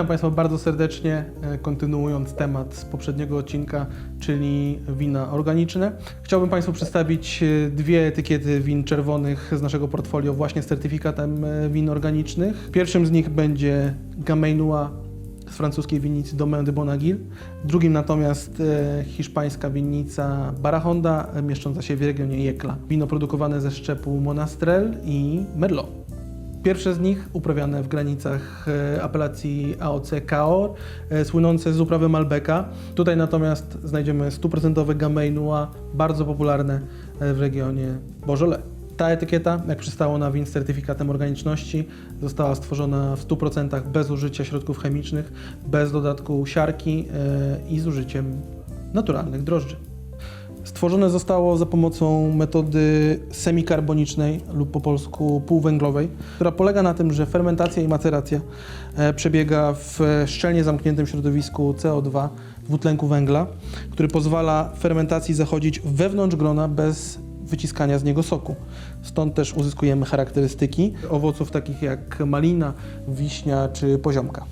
Witam Państwa bardzo serdecznie, e, kontynuując temat z poprzedniego odcinka, czyli wina organiczne. Chciałbym Państwu przedstawić e, dwie etykiety win czerwonych z naszego portfolio właśnie z certyfikatem e, win organicznych. Pierwszym z nich będzie Gamay Noir z francuskiej winnicy Domaine de Bonagil. Drugim natomiast hiszpańska winnica Barahonda, mieszcząca się w regionie Jekla. Wino produkowane ze szczepu Monastrell i Merlot. Pierwsze z nich uprawiane w granicach e, apelacji AOC Cahors, e, słynące z uprawy Malbeca. Tutaj natomiast znajdziemy stuprocentowe Gamay Noir, bardzo popularne e, w regionie Beaujolais. Ta etykieta, jak przystało na win z certyfikatem organiczności, została stworzona w 100% bez użycia środków chemicznych, bez dodatku siarki i z użyciem naturalnych drożdży. Stworzone zostało za pomocą metody semikarbonicznej lub po polsku półwęglowej, która polega na tym, że fermentacja i maceracja e, przebiega w szczelnie zamkniętym środowisku CO2, dwutlenku węgla, który pozwala fermentacji zachodzić wewnątrz grona bez wyciskania z niego soku. Stąd też uzyskujemy charakterystyki owoców takich jak malina, wiśnia czy poziomka.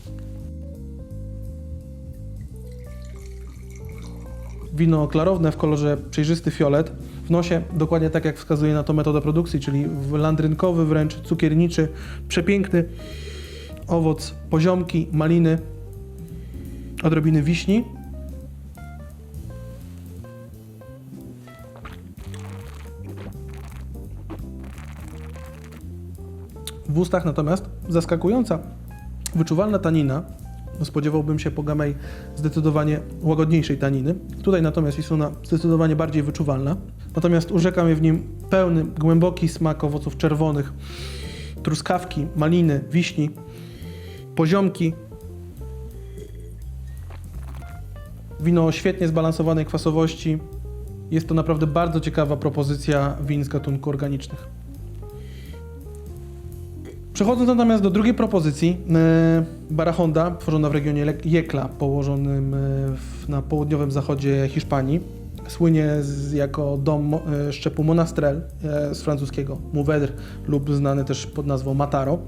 Wino klarowne w kolorze przejrzysty fiolet. W nosie dokładnie tak jak wskazuje na to metoda produkcji, czyli landrynkowy, wręcz cukierniczy, przepiękny owoc poziomki, maliny, odrobiny wiśni. W ustach natomiast zaskakująca, wyczuwalna tanina, spodziewałbym się po gamej zdecydowanie łagodniejszej taniny. Tutaj natomiast jest ona zdecydowanie bardziej wyczuwalna. Natomiast urzeka mnie w nim pełny, głęboki smak owoców czerwonych, truskawki, maliny, wiśni, poziomki. Wino o świetnie zbalansowanej kwasowości. Jest to naprawdę bardzo ciekawa propozycja win z gatunku organicznych. Przechodząc natomiast do drugiej propozycji, e, Barahonda, tworzona w regionie Jekla, położonym e, w, na południowym zachodzie Hiszpanii. Słynie z, jako dom e, szczepu Monastrell e, z francuskiego Mourvedre lub znany też pod nazwą Mataro.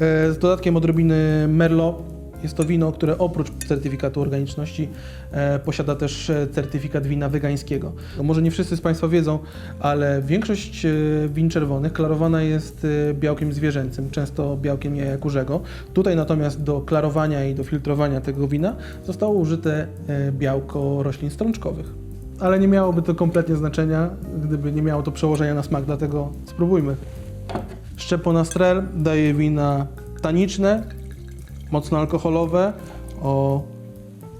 Z dodatkiem odrobiny Merlot. Jest to wino, które oprócz certyfikatu organiczności e, posiada też e, certyfikat wina wegańskiego. No, może nie wszyscy z Państwa wiedzą, ale większość e, win czerwonych klarowana jest e, białkiem zwierzęcym, często białkiem jaja kurzego. Tutaj natomiast do klarowania i do filtrowania tego wina zostało użyte białko roślin strączkowych. Ale nie miałoby to kompletnie znaczenia, gdyby nie miało to przełożenia na smak, dlatego spróbujmy. Szczeponastrel daje wina taniczne, mocno alkoholowe, o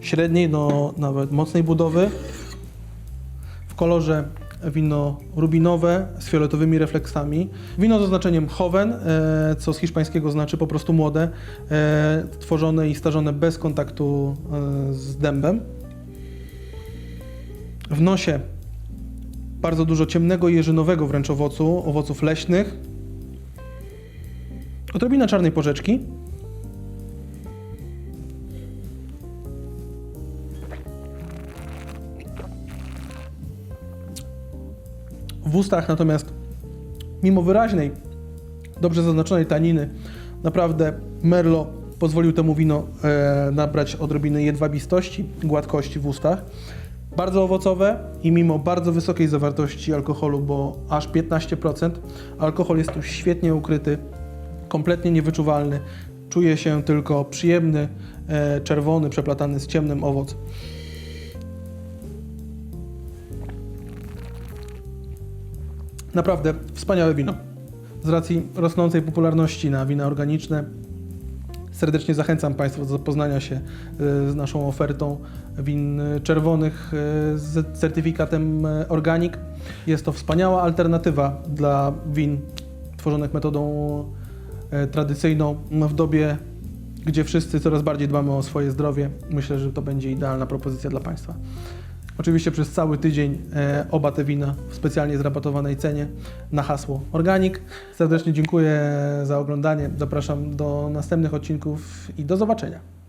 średniej do nawet mocnej budowy. W kolorze wino rubinowe z fioletowymi refleksami. Wino z oznaczeniem Hoven, e, co z hiszpańskiego znaczy po prostu młode, e, tworzone i starzone bez kontaktu e, z dębem. W nosie bardzo dużo ciemnego jeżynowego wręcz owocu, owoców leśnych. Odrobina czarnej porzeczki. W ustach natomiast, mimo wyraźnej, dobrze zaznaczonej taniny, naprawdę Merlot pozwolił temu wino e, nabrać odrobiny jedwabistości, gładkości w ustach. Bardzo owocowe i mimo bardzo wysokiej zawartości alkoholu, bo aż 15%, alkohol jest tu świetnie ukryty, kompletnie niewyczuwalny. Czuje się tylko przyjemny, e, czerwony, przeplatany z ciemnym owoc. Naprawdę wspaniałe wino. Z racji rosnącej popularności na wina organiczne, serdecznie zachęcam Państwa do zapoznania się e, z naszą ofertą win czerwonych e, z certyfikatem e, Organic. Jest to wspaniała alternatywa dla win tworzonych metodą tradycyjną w dobie, gdzie wszyscy coraz bardziej dbamy o swoje zdrowie. Myślę, że to będzie idealna propozycja dla Państwa. Oczywiście przez cały tydzień e, oba te wina w specjalnie zrabatowanej cenie na hasło Organic. Serdecznie dziękuję za oglądanie. Zapraszam do następnych odcinków i do zobaczenia.